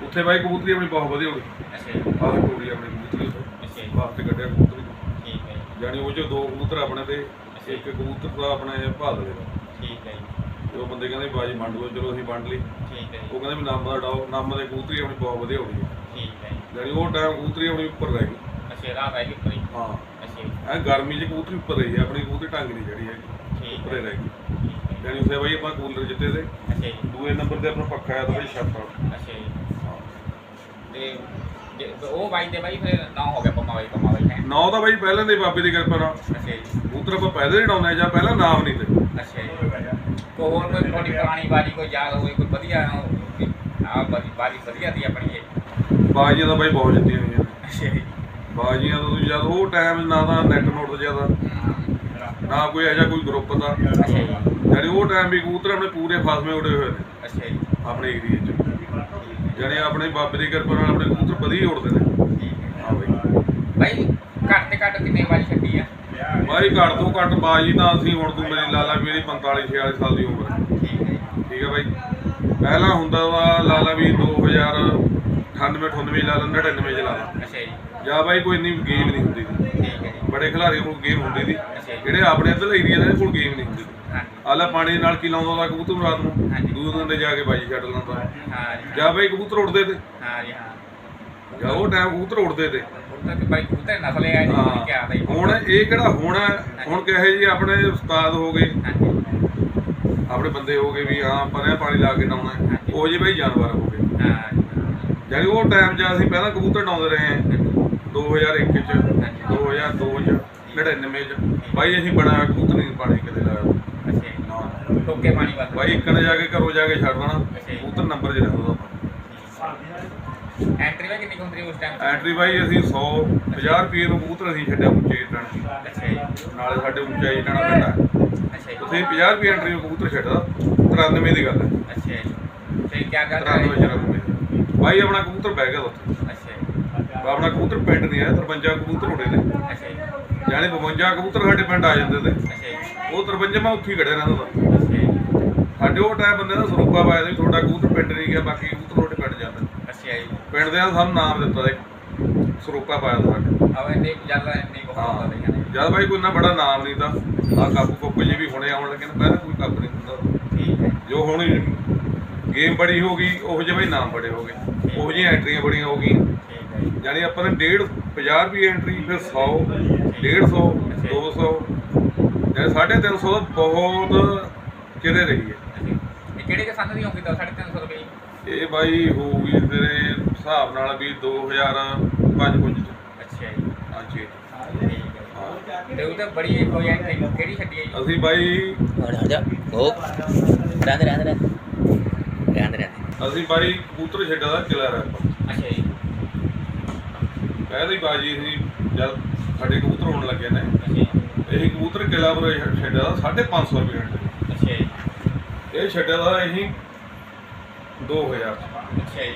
ਉੱਥੇ ਬਾਈ ਕਬੂਤਰੀ ਆਪਣੀ ਬਹੁਤ ਵਧੀਆ ਹੋ ਗਈ। ਅੱਛੇ ਆਹ ਟੋੜੀ ਆਪਣੀ ਕਬੂਤਰੀ ਅੱਛੇ ਬਾਹਰ ਤੇ ਕੱਢਿਆ ਕਬੂਤਰੀ। ਠੀਕ ਹੈ ਜੀ, ਜਾਨੀ ਉਹ ਚ ਦੋ ਕਬੂਤਰ ਆਪਣੇ ਤੇ ਇੱਕ ਕਬੂਤਰ ਦਾ ਆਪਣੇ ਭਾਦਲੇ ਦਾ। ਜੀ, ਤੇ ਉਹ ਬੰਦੇ ਕਹਿੰਦੇ ਬਾਜੀ ਵੰਡ ਲਓ ਚਲੋ ਅਸੀਂ ਵੰਡ ਲਈ। ਠੀਕ ਹੈ ਜੀ, ਉਹ ਕਹਿੰਦੇ ਵੀ ਨਾਮ ਦਾ ਡਾਓ ਨਾਮ ਦੇ ਕਬੂਤਰੀ ਆਪਣੀ ਬਹੁਤ ਵਧੀਆ ਹੋ ਗਈ ਠੀਕ ਹੈ ਜੀ। ਜਾਨੀ ਉਹ ਟਾਈਮ ਕਬੂਤਰੀ ਆਪਣੀ ਉੱਪਰ ਰਹਿ ਗਈ। ਅੱਛੇ ਰਾਤ ਹੈ ਕਿ ਪਰੀ ਹਾਂ? ਅੱਛੇ ਐ ਗਰਮੀ 'ਚ ਕਬੂਤਰੀ ਉੱਪਰ ਰਹੀ ਹੈ, ਆਪਣੀ ਕਬੂਤਰੀ ਨਹੀਂ ਚੜੀ ਹੈਗੀ। ਠੀਕ ਉੱਪਰੇ ਹੈ ਰਹਿ ਗਈ। ਠੀਕ ਹੈ ਉਸੇ ਬਾਈ ਆਪਾਂ ਕੂਲਰ ਜਿੱਤੇ ਤੇ ਅੱਛੇ ਜੀ, ਦੂਏ ਨੰਬਰ ਤੇ ਆਪਣਾ ਪੱਖਾ ਆਇਆ ਤਾਂ ਬਾਈ ਛੱਤ ਵਾਲਾ ਅੱਛੇ ਜੀ। ਤੇ ਜੇ- ਉਹ ਬਾਈ ਦੇ ਬਾਈ ਫਿਰ ਨਾ ਹੋ ਗਿਆ ਪੰਮਾ ਬਾਈ ਪੰਮਾ ਬਾਈ ਹੈ। ਨੌ ਤਾਂ ਬਾਈ ਪਹਿਲਾਂ ਦੇ ਬਾਬੇ ਦੀ ਕਿਰਪਾ ਨਾਲ। ਅੱਛੇ ਜੀ, ਕਬੂਤਰ ਆਪਾਂ ਪੈਦਲ ਹੀ ਡਾਉਂਦੇ ਜਾਂ ਪਹਿਲਾਂ ਨਾਮ ਨਹੀਂ ਤੇ। ਅੱਛਾ ਜੀ। ਕੋਈ ਹੋਰ ਕੋਈ ਤੁਹਾਡੀ ਪੁਰਾਣੀ ਬਾਜੀ ਕੋਈ ਯਾਦ ਹੋਵੇ ਕੋਈ ਵਧੀਆ ਆ ਬਾਜੀ ਬਾਜੀ ਵਧੀਆ ਦੀ ਆਪਣੀ ਇਹ? ਬਾਜੀਆਂ ਤਾਂ ਬਾਈ ਬਹੁਤ ਜਿੱਤੀਆਂ ਹੋਈਆਂ। ਅੱਛਾ ਜੀ। ਬਾਜੀਆਂ ਤੋਂ ਜਦ ਉਹ ਟਾਈਮ ਨਾ ਤਾਂ ਨੈਟ ਨੋਟ ਤੋਂ ਜ਼ਿਆਦਾ ਨਾ ਕੋਈ ਜਿਹਾ ਕੋਈ ਗਰੁੱਪ ਦਾ। ਅੱਛਾ ਜੀ। ਯਾਨੀ ਉਹ ਟਾਈਮ ਵੀ ਕਬੂਤਰ ਆਪਣੇ ਪੂਰੇ ਫਾਸਮੇ ਉੜੇ ਹੋਏ ਨੇ ਅੱਛਾ ਜੀ। ਆਪਣੇ ਏਰੀਏ 'ਚ। ਯਾਨੀ ਆਪਣੇ ਬਾਬੇ ਦੀ ਕਿਰਪਾ ਨਾਲ ਆਪਣੇ ਕਬੂਤਰ ਵਧੀਆ ਉੜਦੇ ਨੇ। ਹੈ ਬਾਈ। ਬਾਈ ਘੱਟ ਤੇ ਘੱਟ ਕਿੰਨੇ ਵਾਰੀ ਛੱਡੀ ਆ? ਬਾਈ ਘੱਟ ਤੋਂ ਘੱਟ ਬਾਜੀ ਤਾਂ ਅਸੀਂ ਹੁਣ ਤੂੰ ਮੇਰੀ ਲਾਲਾ ਮੇਰੀ 45 46 ਸਾਲ ਦੀ ਉਮਰ। ਹੈ। ਠੀਕ ਹੈ ਜੀ, ਠੀਕ ਹੈ ਬਾਈ। ਪਹਿਲਾਂ ਹੁੰਦਾ ਵਾ ਲਾਲਾ ਵੀ 2098 98 ਲਾ ਲਾ 99 ਚ ਲਾ ਲਾ ਅੱਛਾ ਜੀ। ਜਾਂ ਬਾਈ ਕੋਈ ਇੰਨੀ ਗੇਮ ਨਹੀਂ ਹੁੰਦੀ। ਠੀਕ ਹੈ ਜੀ। ਬੜੇ ਖਿਡਾਰੀਆਂ ਕੋਲ ਗੇਮ ਹੁੰਦੀ ਸੀ। ਜਿਹੜੇ ਆਪਣੇ ਇੱਧਰ ਏਰੀਆ ਦੇ ਕੋਲ ਗੇਮ ਨਹੀਂ ਹੁੰਦੀ ਆਲਾ ਪਾਣੀ ਨਾਲ ਕੀ ਲਾਉਂਦਾ ਦਾ ਕਬੂਤਰ ਰਾਤ ਨੂੰ। ਦੂਰ ਦਿਨ ਤੇ ਜਾ ਕੇ ਬਾਜੀ ਛੱਡ ਲਾਉਂਦਾ ਹਾਂ ਜੀ। ਜਾਂ ਬਾਈ ਕਬੂਤਰ ਉੜਦੇ ਤੇ। ਹਾਂ ਜੀ ਹਾਂ। ਜਾਂ ਉਹ ਟਾਈਮ ਕਬੂਤਰ ਉੜਦੇ ਤੇ। ਹੁਣ ਤੱਕ ਬਾਈ ਕਬੂਤਰ ਨਸਲ ਹੈ ਜੀ ਹਾਂ। ਕੀ ਆਦਾ ਜੀ ਹੁਣ ਇਹ ਕਿਹੜਾ ਹੁਣ ਹੈ, ਹੁਣ ਕਹੇ ਜੀ ਆਪਣੇ ਉਸਤਾਦ ਹੋ ਗਏ। ਆਪਣੇ ਬੰਦੇ ਹੋ ਗਏ ਵੀ ਹਾਂ ਆਪਾਂ ਨੇ ਪਾਣੀ ਲਾ ਕੇ ਡਾਉਣਾ। ਉਹ ਜੀ ਬਾਈ ਜਾਨਵਰ ਹੋ ਗਏ। ਹਾਂ। ਜੀ, ਯਾਨੀ ਉਹ ਟਾਈਮ 'ਚ ਅਸੀਂ ਪਹਿਲਾਂ ਕਬੂਤਰ ਡਾਉਂਦੇ ਰਹੇ ਹਾਂ। 2001 ਚ 2002 ਚ 99 ਚ। ਬਾਈ ਅਸੀਂ ਬੜਾ ਕਬੂਤਰ ਨਹੀਂ ਪਾਣੀ ਕਿਤੇ ਲਾਇਆ। ਅੱਛਾ ਜੀ। ਟੋਕੇ ਪਾਣੀ ਬਸ ਬਾਈ ਇੱਕ ਨੇ ਜਾ ਕੇ ਘਰੋਂ ਜਾ ਕੇ ਛੱਡ ਦੇਣਾ। ਜੀ। ਕਬੂਤਰ ਨੰਬਰ ਰਹਿੰਦਾ ਉਹਦਾ ਐਂਟਰੀ ਵਾ ਕਿੰਨੀ ਕੁ ਹੁੰਦੀ ਉਸ ਟਾਈਮ ਐਂਟਰੀ ਬਾਈ ਅਸੀਂ 100 50 ਰੁਪਏ ਨੂੰ ਕਬੂਤਰ ਅਸੀਂ ਛੱਡਿਆ ਉੱਚੇ ਟਣ ਅੱਛਾ ਜੀ। ਨਾਲੇ ਸਾਡੇ ਉੱਚਾ ਜੀ ਟਣਾ ਪੈਂਦਾ। ਅੱਛਾ ਜੀ। ਉੱਥੇ 50 ਰੁਪਏ ਐਂਟਰੀ ਨੂੰ ਕਬੂਤਰ ਛੱਡਦਾ। 93 ਦੀ ਗੱਲ ਹੈ। ਅੱਛਾ ਜੀ। ਤੇ ਕੀ ਗੱਲ 93 94 ਬਾਈ ਆਪਣਾ ਕਬੂਤਰ ਬਹਿ ਗਿਆ ਉੱਥੇ। ਅੱਛਾ ਜੀ। ਆਪਣਾ ਕਬੂਤਰ ਪਿੰਡ ਨਹੀਂ ਆਇਆ 53 ਕਬੂਤਰ ਉੜੇ ਨੇ। ਅੱਛਾ ਜੀ। 52 ਕਬੂਤਰ ਸਾਡੇ ਪਿੰਡ ਆ ਜਾਂਦੇ ਤੇ ਅੱਛਾ ਜੀ। ਉਹ 53 ਮੈਂ ਉੱਥੇ ਹੀ ਖੜਿਆ ਰਹਿੰਦਾ ਤਾ। ਅੱਛਾ ਜੀ। ਸਾਡੇ ਉਹ ਟਾਈਮ ਬੰਦੇ ਦਾ ਸਰੂਪਾ ਪਾਇਆ ਸੀ ਤੁਹਾਡਾ ਕਬੂਤਰ ਪਿੰਡ ਨਹੀਂ ਗਿਆ ਬਾਕੀ ਕਬੂਤਰ ਤੁਹਾਡੇ ਪਿੰਡ ਜਾਂਦੇ ਅੱਛਾ ਜੀ ਪਿੰਡ ਦੇ ਸਾਨੂੰ ਨਾਮ ਦਿੱਤਾ ਇੱਕ ਸਰੂਪਾ ਪਾਇਆ ਸਾਡੇ ਆਹ ਇੰਨੇ ਜ਼ਿਆਦਾ ਇੰਨੇ ਬਹੁਤ ਹੁੰਦਾ ਨਹੀਂ ਜਦ ਬਾਈ ਕੋਈ ਇੰਨਾ ਬੜਾ ਨਾਮ ਨਹੀਂ ਤਾਂ ਆ ਕਾਬੂ ਕੋਪ ਜੀ ਵੀ ਹੁਣੇ ਆਉਣ ਲੱਗੇ ਨੇ ਪਹਿਲਾਂ ਕੋਈ ਕੱਪ ਨਹੀਂ ਹੁੰਦਾ। ਠੀਕ ਹੈ। ਜੋ ਹੁਣ ਗੇਮ ਬੜੀ ਹੋ ਗਈ ਉਹੋ ਜਿਹੇ ਬਾਈ ਨਾਮ ਬੜੇ ਹੋ ਗਏ। ਉਹੋ ਜਿਹੀਆਂ ਐਂਟਰੀਆਂ ਬੜੀਆਂ ਹੋ ਗਈਆਂ। ਹੈ ਜੀ। ਯਾਨੀ ਆਪਾਂ ਨੇ 1.5 50 ਰੁਪਏ ਐਂਟਰੀ ਫਿਰ 100 150 200 ਯਾਨੀ 350 ਦਾ ਬਹੁਤ ਕਿਤੇ ਰਹੀ ਹੈ। ਜੀ। ਕਿਹੜੇ ਕਿ ਸੰਨ ਦੀ ਹੋਊਗੀ ਤਾਂ 350 ਰੁਪਏ ਜੀ? ਇਹ ਬਾਈ ਹੋਊਗੀ ਤੇਰੇ ਹਿਸਾਬ ਨਾਲ ਵੀ 2005 ਕੁੰਜ ਚ। ਅੱਛਾ ਜੀ। ਹਾਂਜੀ। ਠੀਕ ਹੈ ਤੇ ਉਹ ਤਾਂ ਬੜੀ ਕੋਈ ਐਂਟਰੀ ਕਿਹੜੀ ਛੱਡੀ ਹੈ ਜੀ? ਅਸੀਂ ਬਾਈ ਹਟ ਹਟ ਜਾ ਉਹ ਰਹਿੰਦੇ ਰਹਿੰਦੇ ਰਹਿੰਦੇ। ਰਹਿੰਦੇ ਰਹਿੰਦੇ। ਅਸੀਂ ਬਾਈ ਕਬੂਤਰ ਛੱਡਿਆ ਦਾ ਕਿਲਾ ਰੈਪ ਅੱਛਾ ਜੀ। ਪਹਿਲੀ ਬਾਜੀ ਅਸੀਂ ਜਦ ਸਾਡੇ ਕਬੂਤਰ ਹੋਣ ਲੱਗੇ ਨੇ ਅੱਛਾ ਜੀ। ਇਹ ਕਬੂਤਰ ਕਿਲਾ ਪਰ ਛੱਡਿਆ ਦਾ 550 ਰੁਪਏ ਅੱਛਾ ਜੀ। ਇਹ ਛੱਡਿਆ ਦਾ ਅਸੀਂ 2000 ਅੱਛਾ ਜੀ।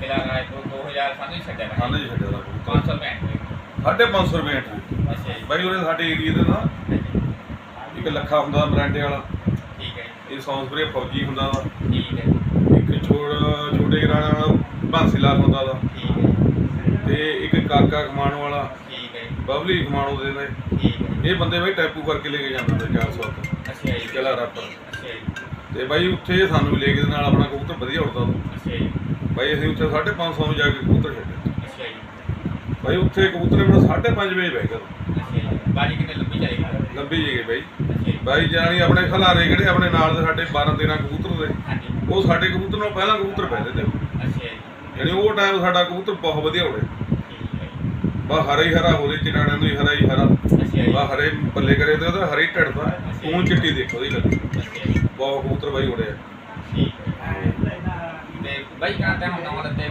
ਕਿਲਾ ਰਾਏ ਤੋਂ 2000 ਸਾਨੂੰ ਹੀ ਛੱਡਿਆ ਨਾ ਸਾਨੂੰ ਜੀ ਛੱਡਿਆ ਦਾ ਕਬੂਤਰ 500 ਰੁਪਏ ਐਂਟਰੀ 550 ਰੁਪਏ ਐਂਟਰੀ ਅੱਛਾ ਜੀ। ਬਾਈ ਉਹਦੇ ਸਾਡੇ ਏਰੀਆ ਦੇ ਨਾ ਇੱਕ ਲੱਖਾ ਹੁੰਦਾ ਮਰਾਂਡੇ ਵਾਲਾ। ਠੀਕ ਹੈ ਇਹ ਸੌਂਸਪਰੇ ਫੌਜੀ ਹੁੰਦਾ ਵਾ। ਜੀ, ਠੀਕ ਹੈ ਇੱਕ ਛੋੜ ਛੋਟੇ ਗਰਾਣਾ ਵਾਲਾ ਬਾਂਸੀ ਲਾਲ ਹੁੰਦਾ ਦਾ ਠੀਕ ਹੈ ਤੇ ਇੱਕ ਕਾਕਾ ਕਮਾਣੋ ਵਾਲਾ। ਠੀਕ ਹੈ ਬਬਲੀ ਕਮਾਣੋ ਦੇ ਨੇ ਠੀਕ ਹੈ ਇਹ ਬੰਦੇ ਬਾਈ ਟੈਪੂ ਕਰਕੇ ਲੈ ਕੇ ਜਾਂਦੇ ਨੇ 400 ਤੇ ਅੱਛਾ ਜੀ। ਕਿਲਾ ਰੱਪ ਅੱਛਾ ਜੀ। ਤੇ ਬਾਈ ਉੱਥੇ ਸਾਨੂੰ ਵੀ ਲੈ ਕੇ ਦੇ ਨਾਲ ਆਪਣਾ ਕਬੂਤਰ ਵਧੀਆ ਉੱਡਦਾ। ਅੱਛਾ ਜੀ। ਬਾਈ ਅਸੀਂ ਉੱਥੇ 550 ਨੂੰ ਜਾ ਕੇ ਕਬੂਤਰ ਛੱਡੇ ਅੱਛਾ ਜੀ। ਬਾਈ ਉੱਥੇ ਕਬੂਤਰ ਮੈਨੂੰ 5:30 ਵਜੇ ਬਹਿ ਗਿਆ ਅੱਛਾ ਜੀ। ਬਾਜੀ ਕਿੰਨੇ ਲੰਬੀ ਜਾਏਗੀ ਲੰਬੀ ਜੀ ਜੀ। ਬਾਈ ਜਾਣੀ ਆਪਣੇ ਖਲਾਰੇ ਕਿਹੜੇ ਆਪਣੇ ਨਾਲ ਦੇ ਸਾਡੇ 12 13 ਕਬੂਤਰ ਦੇ। ਹਾਂਜੀ। ਉਹ ਸਾਡੇ ਕਬੂਤਰ ਨੂੰ ਪਹਿਲਾਂ ਕਬੂਤਰ ਪਹਿਲੇ ਤੇ ਅੱਛਾ ਜੀ। ਯਾਨੀ ਉਹ ਟਾਈਮ ਸਾਡਾ ਕਬੂਤਰ ਬਹੁਤ ਵਧੀਆ ਉੜੇ ਠੀਕ ਹੈ ਬਾ ਹਰਾ ਹੀ ਹਰਾ ਹੋਦੇ ਚਿੜਾਣਿਆਂ ਨੂੰ ਹੀ ਹਰਾ ਹੀ ਹਰਾ। ਅੱਛਾ ਜੀ। ਬਾ ਹਰੇ ਬੱਲੇ ਕਰੇ ਤੇ ਉਹਦਾ ਹਰੇ ਢੜਦਾ। ਤੂੰ ਚਿੱਟੀ ਦੇਖੋ ਉਹਦੀ ਲੱਗੀ। ਅੱਛਾ ਜੀ। ਬਹੁਤ ਕਬੂਤਰ ਬਾਈ ਉੜੇ ਆ। ਬਾਈ ਕਹਿੰਦਾ ਹੁਣ ਨਵਾਂ ਤੇ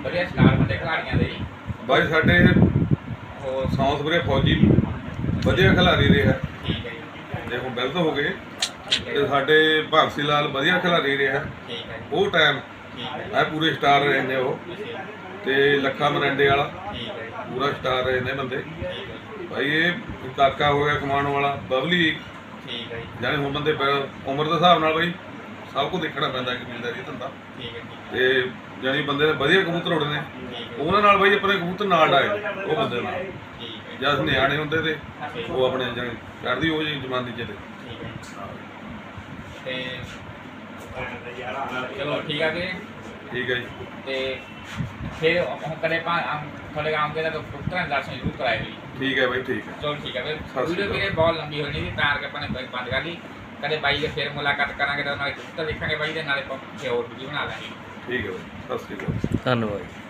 ਵਧੀਆ ਸਟਾਰ ਬੰਦੇ ਖਿਡਾਰੀਆਂ ਦੇ ਬਾਈ ਸਾਡੇ ਹੋਰ ਸੌਂਸਪਰੇ ਫੌਜੀ ਵਧੀਆ ਖਿਲਾੜੀ ਰਿਹਾ ਠੀਕ ਹੈ ਬਿਲਦ ਹੋ ਗਏ। ਤੇ ਸਾਡੇ ਭਾਗਸੀ ਲਾਲ ਵਧੀਆ ਖਿਲਾੜੀ ਰਿਹਾ ਠੀਕ ਹੈ ਉਹ ਟਾਈਮ ਆ ਪੂਰੇ ਸਟਾਰ ਰਹੇ ਨੇ ਉਹ। ਤੇ ਲੱਖਾ ਮਰੰਡੇ ਵਾਲਾ। ਪੂਰਾ ਸਟਾਰ ਰਹੇ ਨੇ ਬੰਦੇ। ਭਾਈ ਇਹ ਕਾਕਾ ਹੋ ਗਿਆ ਕਮਾਉਣ ਵਾਲਾ ਬਬਲੀ। ਠੀਕ ਹੈ ਜੀ। ਜਾਨੇ ਹੁਣ ਬੰਦੇ ਉਮਰ ਦੇ ਹਿਸਾਬ ਨਾਲ ਬਾਈ। ਸਭ ਕੁਝ ਦੇਖਣਾ ਪੈਂਦਾ ਕਬੀਲਦਾਰੀ ਧੰਦਾ। ਠੀਕ ਹੈ ਤੇ ਜਾਨੀ ਬੰਦੇ ਦੇ ਵਧੀਆ ਕਬੂਤਰ ਉੜਦੇ ਨੇ। ਉਹਨਾਂ ਨਾਲ ਬਾਈ ਆਪਣੇ ਕਬੂਤਰ ਨਾਲ ਡਾਏ ਉਹ ਬੰਦੇ ਨਾਲ। ਠੀਕ ਹੈ। ਜਦ ਨਿਆਣੇ ਹੁੰਦੇ ਤੇ ਉਹ ਆਪਣੇ ਜਾਨੀ ਚੜਦੀ ਉਹ ਜੀ ਜਮਾਨੀ ਚ ਤੇ। ਠੀਕ ਹੈ। ਤੇ ਚਲੋ ਠੀਕ ਆ ਠੀਕ ਹੈ ਜੀ। ਤੇ ਫਿਰ ਹੁਣ ਕਦੇ ਪਾ ਤੁਹਾਡੇ ਆਉਂਗੇ ਤਾਂ ਪੁੱਤਰਾਂ ਦਾ ਦਰਸ਼ਨ ਜ਼ਰੂਰ ਜੀ। ਠੀਕ ਹੈ ਬਾਈ ਠੀਕ ਹੈ। ਚਲੋ ਠੀਕ ਹੈ ਫਿਰ ਵੀਡੀਓ। ਵੀਰੇ ਬਹੁਤ ਲੰਬੀ ਹੋ ਨਹੀਂ ਤਾਂ ਕਰਕੇ ਆਪਾਂ ਨੇ ਬਾਈ ਬੰਦ ਕਰ ਲਈ। ਕਦੇ ਬਾਈ ਦੇ ਫਿਰ ਮੁਲਾਕਾਤ ਕਰਾਂਗੇ ਤਾਂ ਨਾਲੇ ਪੁੱਤਰ ਦੇਖਾਂਗੇ ਬਾਈ ਦੇ ਨਾਲੇ ਆਪਾਂ ਹੋਰ ਵੀਡੀਓ ਬਣਾ ਲਾਂਗੇ। ਠੀਕ ਹੈ ਬਾਈ। ਸਤਿ ਸ਼੍ਰੀ ਅਕਾਲ। ਧੰਨਵਾਦ।